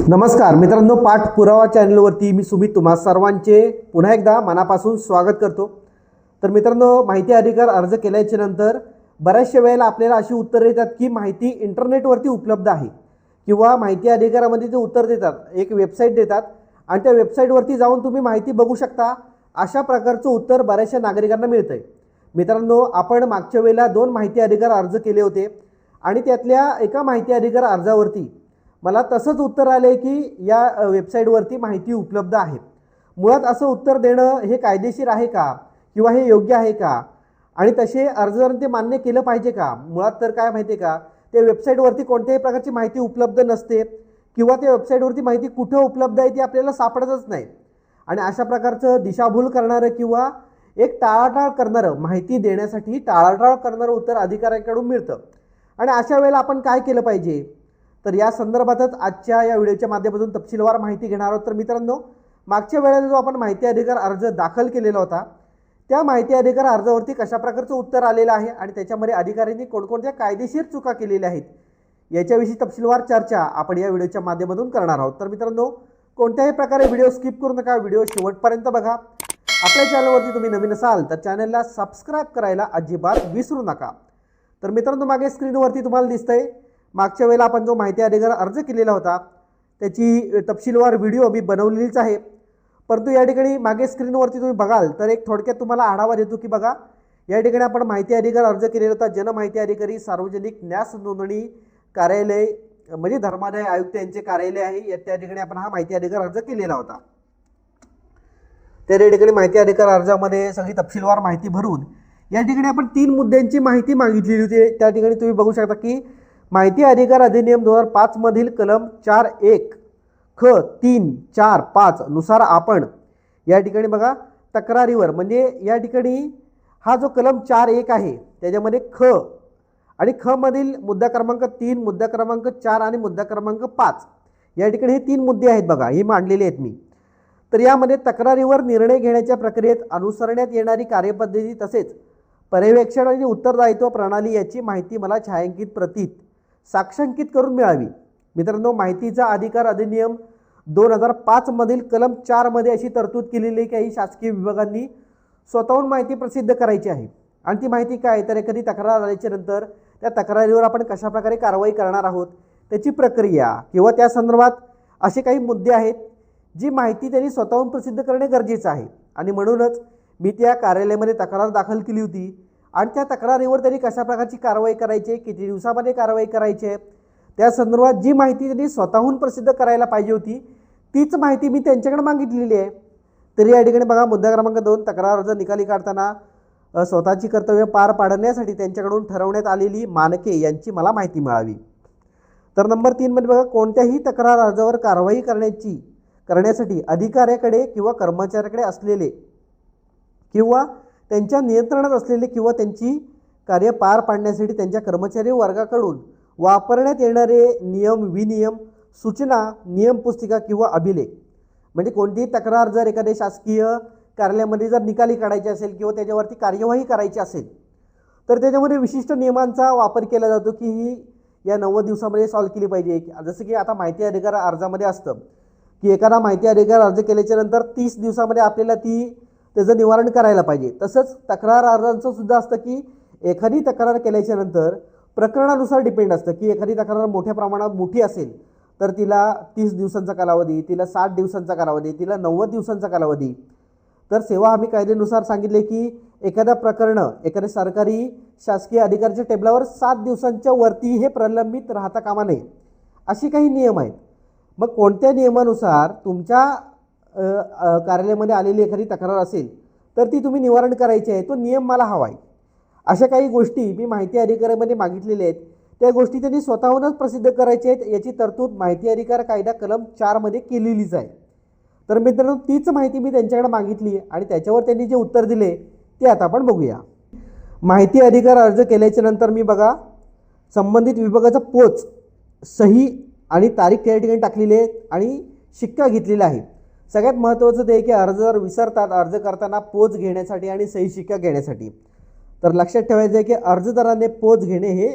नमस्कार मित्रांनो पाठ पुरावा चॅनलवरती मी सुमित तुम्हा सर्वांचे पुन्हा एकदा मनापासून स्वागत करतो. तर मित्रांनो माहिती अधिकार अर्ज केल्याच्यानंतर बऱ्याचशा वेळेला आपल्याला अशी उत्तरं येतात की माहिती इंटरनेटवरती उपलब्ध आहे किंवा माहिती अधिकारामध्ये ते उत्तर देतात एक वेबसाईट देतात आणि त्या वेबसाईटवरती जाऊन तुम्ही माहिती बघू शकता अशा प्रकारचं उत्तर बऱ्याचशा नागरिकांना मिळतं आहे मित्रांनो आपण मागच्या वेळेला दोन माहिती अधिकार अर्ज केले होते आणि त्यातल्या एका माहिती अधिकार अर्जावरती मला तसंच उत्तर आले की या वेबसाईटवरती माहिती उपलब्ध आहे मुळात असं उत्तर देणं हे कायदेशीर आहे का? किंवा हे योग्य आहे का? आणि तसे अर्जदारांनी ते मान्य केलं पाहिजे का? मुळात तर काय माहिती आहे का? त्या वेबसाईटवरती कोणत्याही प्रकारची माहिती उपलब्ध नसते किंवा त्या वेबसाईटवरती माहिती कुठं उपलब्ध आहे ती आपल्याला सापडतच नाही. आणि अशा प्रकारचं दिशाभूल करणारं किंवा एक टाळाटाळ करणारं माहिती देण्यासाठी टाळाटाळ करणारं उत्तर अधिकाऱ्यांकडून मिळतं. आणि अशा वेळेला आपण काय केलं पाहिजे? तर या संदर्भातच आजच्या या व्हिडिओच्या माध्यमातून तपशीलवार माहिती घेणार आहोत. तर मित्रांनो मागच्या वेळेला जो आपण माहिती अधिकार अर्ज दाखल केलेला होता त्या माहिती अधिकार अर्जावरती कशा प्रकारचं उत्तर आलेलं आहे आणि त्याच्यामध्ये अधिकाऱ्यांनी कोणकोणत्या कायदेशीर चुका केलेल्या आहेत याच्याविषयी तपशीलवार चर्चा आपण या व्हिडिओच्या माध्यमातून करणार आहोत. तर मित्रांनो कोणत्याही प्रकारे व्हिडिओ स्किप करू नका व्हिडिओ शेवटपर्यंत बघा. आपल्या चॅनलवरती तुम्ही नवीन असाल तर चॅनलला सबस्क्राईब करायला अजिबात विसरू नका. तर मित्रांनो मागे स्क्रीनवरती तुम्हाला दिसतंय मागच्या वेळेला आपण जो माहिती अधिकार अर्ज केलेला होता त्याची तपशीलवार व्हिडिओ मी बनवलेलीच आहे. परंतु या ठिकाणी मागे स्क्रीनवरती तुम्ही बघाल तर एक थोडक्यात तुम्हाला आढावा देतो की बघा या ठिकाणी आपण माहिती अधिकार अर्ज केलेला होता. जनमाहिती अधिकारी सार्वजनिक न्यास नोंदणी कार्यालय म्हणजे धर्मादाय आयुक्त यांचे कार्यालय आहे. या- त्या ठिकाणी आपण हा माहिती अधिकार अर्ज केलेला होता. त्या ठिकाणी माहिती अधिकार अर्जामध्ये सगळी तपशीलवार माहिती भरून या ठिकाणी आपण तीन मुद्द्यांची माहिती मागितलेली होती. त्या ठिकाणी तुम्ही बघू शकता की माहिती अधिकार अधिनियम दोन हजार पाचमधील कलम चार एक ख तीन चार पाच नुसार आपण या ठिकाणी बघा तक्रारीवर म्हणजे या ठिकाणी हा जो कलम चार एक आहे त्याच्यामध्ये ख आणि ख मधील मुद्दा क्रमांक तीन मुद्दा क्रमांक चार आणि मुद्दा क्रमांक पाच या ठिकाणी हे तीन मुद्दे आहेत बघा हे मांडलेले आहेत मी. तर यामध्ये तक्रारीवर निर्णय घेण्याच्या प्रक्रियेत अनुसरण्यात येणारी कार्यपद्धती तसेच पर्यवेक्षण आणि उत्तरदायित्व प्रणाली याची माहिती मला छायांकित प्रतीत. साक्षांकित करून मिळावी. मित्रांनो माहितीचा अधिकार अधिनियम दोन हजार पाचमधील कलम चारमध्ये अशी तरतूद केलेली काही शासकीय विभागांनी स्वतःहून माहिती प्रसिद्ध करायची आहे. आणि ती माहिती काय? तर एखादी तक्रार आल्याच्यानंतर त्या तक्रारीवर आपण कशाप्रकारे कारवाई करणार आहोत त्याची प्रक्रिया किंवा त्या संदर्भात असे काही मुद्दे आहेत जी माहिती त्यांनी स्वतःहून प्रसिद्ध करणे गरजेचं आहे. आणि म्हणूनच मी त्या कार्यालयामध्ये तक्रार दाखल केली होती. आणि त्या तक्रारीवर त्यांनी कशा प्रकारची कारवाई करायची आहे किती दिवसामध्ये कारवाई करायची आहे त्या संदर्भात जी माहिती त्यांनी स्वतःहून प्रसिद्ध करायला पाहिजे होती तीच माहिती मी त्यांच्याकडे मागितलेली आहे. तरी या ठिकाणी बघा मुद्दा क्रमांक दोन तक्रार अर्ज निकाली काढताना स्वतःची कर्तव्य पार पाडण्यासाठी त्यांच्याकडून ठरवण्यात आलेली मानके यांची मला माहिती मिळावी. तर नंबर तीनमध्ये बघा कोणत्याही तक्रार अर्जावर कारवाई करण्याची करण्यासाठी अधिकाऱ्याकडे किंवा कर्मचाऱ्याकडे असलेले किंवा त्यांच्या नियंत्रणात असलेले किंवा त्यांची कार्य पार पाडण्यासाठी त्यांच्या कर्मचारी वर्गाकडून वापरण्यात येणारे नियम विनियम सूचना नियम पुस्तिका किंवा अभिलेख. म्हणजे कोणतीही तक्रार जर एखाद्या शासकीय कार्यालयामध्ये जर निकाली काढायची असेल किंवा त्याच्यावरती कार्यवाही करायची असेल तर त्याच्यामध्ये विशिष्ट नियमांचा वापर केला जातो की ही या नव्वद दिवसामध्ये सॉल्व केली पाहिजे. जसं की आता माहिती अधिकार अर्जामध्ये असतं की एखादा माहिती अधिकार अर्ज केल्याच्यानंतर तीस दिवसामध्ये आपल्याला ती त्याचं निवारण करायला पाहिजे. तसंच तक्रार अर्जांचं सुद्धा असतं की एखादी तक्रार केल्याच्यानंतर प्रकरणानुसार डिपेंड असतं की एखादी तक्रार मोठ्या प्रमाणात मोठी असेल तर तिला तीस दिवसांचा कालावधी तिला साठ दिवसांचा कालावधी तिला नव्वद दिवसांचा कालावधी. तर सेवा हमी कायद्यानुसार सांगितले की एखाद्या प्रकरणं एखाद्या सरकारी शासकीय अधिकाऱ्याच्या टेबलावर सात दिवसांच्या वरती हे प्रलंबित राहता कामा नये. अशी काही नियम आहेत. मग कोणत्या नियमानुसार तुमच्या कार्यालयामध्ये आलेली एखादी तक्रार असेल तर ती तुम्ही निवारण करायची आहे. तो नियम मला हवा आहे. अशा काही गोष्टी मी माहिती अधिकाऱ्यामध्ये मागितलेल्या आहेत. त्या गोष्टी त्यांनी स्वतःहूनच प्रसिद्ध करायच्या आहेत. याची तरतूद माहिती अधिकार कायदा कलम चारमध्ये केलेलीच आहे. तर मित्रांनो तीच माहिती मी त्यांच्याकडे मागितली आणि त्याच्यावर त्यांनी जे उत्तर दिले ते आता आपण बघूया. माहिती अधिकार अर्ज केल्याच्यानंतर मी बघा संबंधित विभागाचा पोच सही आणि तारीख त्या ठिकाणी टाकलेली आहे आणि शिक्का घेतलेला आहे. सगळ्यात महत्त्वाचं ते की की अर्जदार विसरतात अर्ज करताना पोच घेण्यासाठी आणि सही शिक्का घेण्यासाठी. तर लक्षात ठेवायचं आहे की अर्जदाराने पोच घेणे हे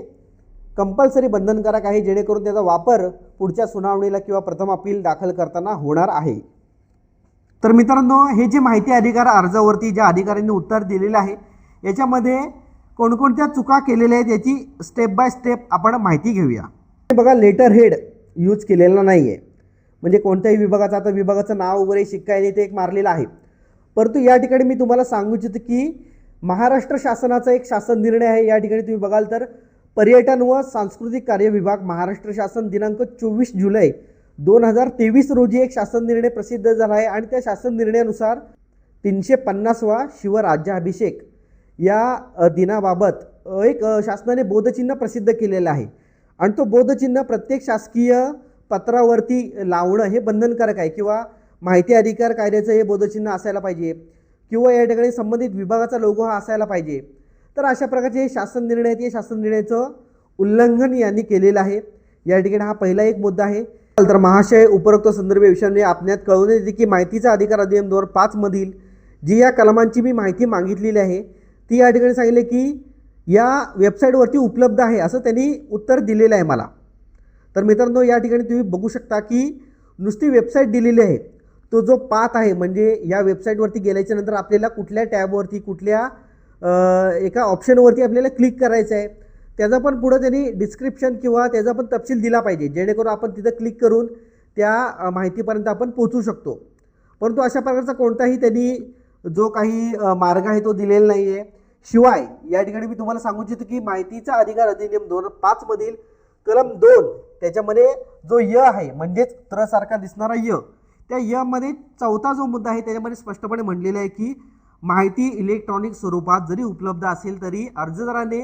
कंपल्सरी बंधनकारक आहे जेणेकरून त्याचा वापर पुढच्या सुनावणीला किंवा प्रथम अपील दाखल करताना होणार आहे. तर मित्रांनो हे जे माहिती अधिकार अर्जावरती ज्या अधिकाऱ्यांनी उत्तर दिलेलं आहे याच्यामध्ये कोणकोणत्या चुका केलेल्या आहेत याची स्टेप बाय स्टेप आपण माहिती घेऊया. बघा लेटर हेड यूज केलेला नाही आहे म्हणजे कोणत्याही विभागाचं आता विभागाचं नाव वगैरे शिक्का आहे ते एक मारलेलं आहे. परंतु या ठिकाणी मी तुम्हाला सांगू इच्छितो की महाराष्ट्र शासनाचा एक शासन निर्णय आहे. या ठिकाणी तुम्ही बघाल तर पर्यटन व सांस्कृतिक कार्य विभाग महाराष्ट्र शासन दिनांक चोवीस जुलै दोन हजार तेवीस रोजी एक शासन निर्णय प्रसिद्ध झाला आहे आणि त्या शासन निर्णयानुसार तीनशे पन्नासवा शिवराज्याभिषेक या दिनाबाबत एक शासनाने बोधचिन्ह प्रसिद्ध केलेलं आहे. आणि तो बोधचिन्ह प्रत्येक शासकीय पत्रावरती लावणं हे बंधनकारक आहे किंवा माहिती अधिकार कायद्याचं हे बोधचिन्ह असायला पाहिजे किंवा या ठिकाणी संबंधित विभागाचा लोगो हा असायला पाहिजे. तर अशा प्रकारचे हे शासन निर्णय आहेत. या शासन निर्णयाचं उल्लंघन यांनी केलेलं आहे. या ठिकाणी हा पहिला एक मुद्दा आहे. तर महाशय उपरोक्त संदर्भ विषयाने आपल्यात कळवून येते की माहितीचा अधिकार अधिनियम दोन पाच मधील जी या कलमांची मी माहिती मागितलेली आहे ती या ठिकाणी सांगितले की या वेबसाईटवरती उपलब्ध आहे असं त्यांनी उत्तर दिलेलं आहे मला. तर मित्रांनो या ठिकाणी तुम्ही बघू शकता की नुसती वेबसाईट दिलेली आहे. तो जो पाथ आहे म्हणजे या वेबसाईटवरती गेल्याच्यानंतर आपल्याला कुठल्या टॅबवरती कुठल्या एका ऑप्शनवरती आपल्याला क्लिक करायचं आहे. त्याचा पण पुढं त्यांनी डिस्क्रिप्शन किंवा त्याचा पण तपशील दिला पाहिजे. जेणेकरून आपण तिथं क्लिक करून त्या माहितीपर्यंत आपण पोचू शकतो. परंतु अशा प्रकारचा कोणताही त्यांनी जो काही मार्ग आहे तो दिलेला नाही आहे शिवाय या ठिकाणी मी तुम्हाला सांगू इच्छितो की माहितीचा अधिकार अधिनियम दोन हजार पाचमधील कलम दोन त्याच्यामध्ये जो य आहे म्हणजेच त्र सारखा दिसणारा य त्या य मध्ये चौथा जो मुद्दा आहे त्याच्यामध्ये स्पष्टपणे म्हणलेलं आहे की माहिती इलेक्ट्रॉनिक स्वरूपात जरी उपलब्ध असेल तरी अर्जदाराने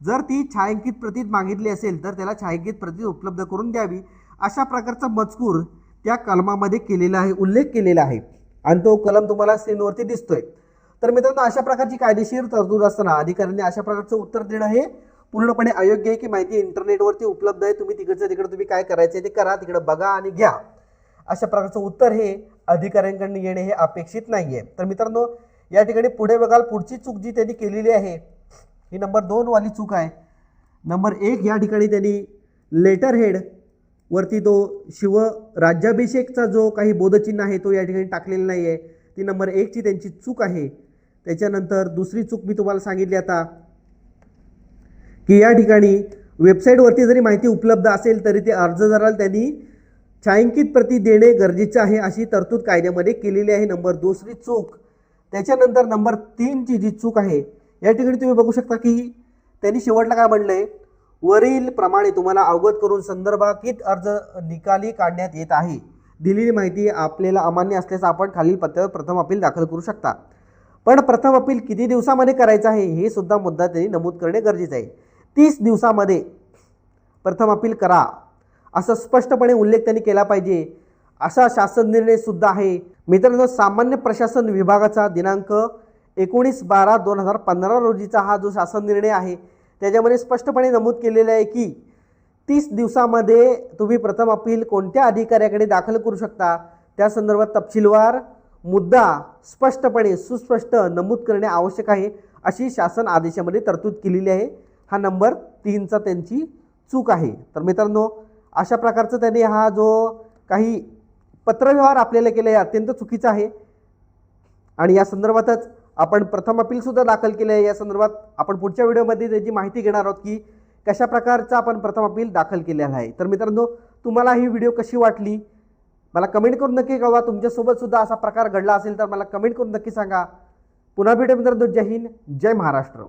जर ती छायांकित प्रतीत मागितली असेल तर त्याला छायांकित प्रतीत उपलब्ध करून द्यावी. अशा प्रकारचा मजकूर त्या कलमामध्ये केलेला आहे उल्लेख केलेला आहे. आणि तो कलम तुम्हाला स्क्रीनवरती दिसतोय. तर मित्रांनो अशा प्रकारची कायदेशीर तरतूद असताना अधिकाऱ्यांनी अशा प्रकारचं उत्तर देणं हे पूर्णपणे अयोग्य आहे की माहिती इंटरनेटवरती उपलब्ध आहे तुम्ही तिकडचं तिकडं तुम्ही काय करायचं ते करा तिकडं बघा आणि घ्या. अशा प्रकारचं उत्तर हे अधिकाऱ्यांकडून येणे हे अपेक्षित नाही आहे. तर मित्रांनो या ठिकाणी पुढे बघाल पुढची चूक जी त्यांनी केलेली आहे ही नंबर दोन वाली चूक आहे. नंबर एक या ठिकाणी त्यांनी लेटर हेड वरती तो शिव राज्याभिषेकचा जो काही बोधचिन्ह आहे तो या ठिकाणी टाकलेला नाही आहे ती नंबर एकची त्यांची चूक आहे. त्याच्यानंतर दुसरी चूक मी तुम्हाला सांगितली आता. की या ठिकाणी वेबसाईटवरती जरी माहिती उपलब्ध असेल तरी ते अर्जदाराला त्यांनी छायांकित प्रती देणे गरजेचे आहे अशी तरतूद कायद्यामध्ये केलेली आहे. नंबर दुसरी चूक. त्याच्यानंतर नंबर तीनची जी चूक आहे या ठिकाणी तुम्ही बघू शकता की त्यांनी शेवटला काय म्हणलंय? वरील प्रमाणे तुम्हाला अवगत करून संदर्भात अर्ज निकाली काढण्यात येत आहे. दिलेली माहिती आपल्याला अमान्य असल्यास आपण खालील पत्त्यावर प्रथम अपील दाखल करू शकता. पण प्रथम अपील किती दिवसामध्ये करायचं आहे हे सुद्धा मुद्दा त्यांनी नमूद करणे गरजेचं आहे. तीस दिवसामध्ये प्रथम अपील करा. असं स्पष्टपणे उल्लेख त्यांनी केला पाहिजे. असा शासन निर्णयसुद्धा आहे. मित्रांनो सामान्य प्रशासन विभागाचा दिनांक एकोणीस बारा दोन हजार पंधरा रोजीचा हा जो शासन निर्णय आहे त्याच्यामध्ये स्पष्टपणे नमूद केलेलं आहे की तीस दिवसामध्ये तुम्ही प्रथम अपील कोणत्या अधिकाऱ्याकडे दाखल करू शकता? त्या संदर्भात तपशीलवार मुद्दा स्पष्टपणे सुस्पष्ट नमूद करणे आवश्यक आहे अशी शासन आदेशामध्ये तरतूद केलेली आहे. हा नंबर तीनचा त्यांची चूक आहे. तर मित्रांनो अशा प्रकारचा त्यांनी हा जो काही पत्रव्यवहार आपल्याला केला आहे अत्यंत चुकीचा आहे. आणि या संदर्भातच आपण प्रथम अपीलसुद्धा दाखल केलं आहे या संदर्भात आपण पुढच्या व्हिडिओमध्ये त्याची माहिती घेणार आहोत की कशा प्रकारचा आपण प्रथम अपील दाखल केलेला आहे. तर मित्रांनो तुम्हाला ही व्हिडिओ कशी वाटली? मला कमेंट करून नक्की कळवा. तुमच्यासोबतसुद्धा असा प्रकार घडला असेल तर मला कमेंट करून नक्की सांगा. पुन्हा भेटू मित्रांनो. जय हिंद. जय महाराष्ट्र.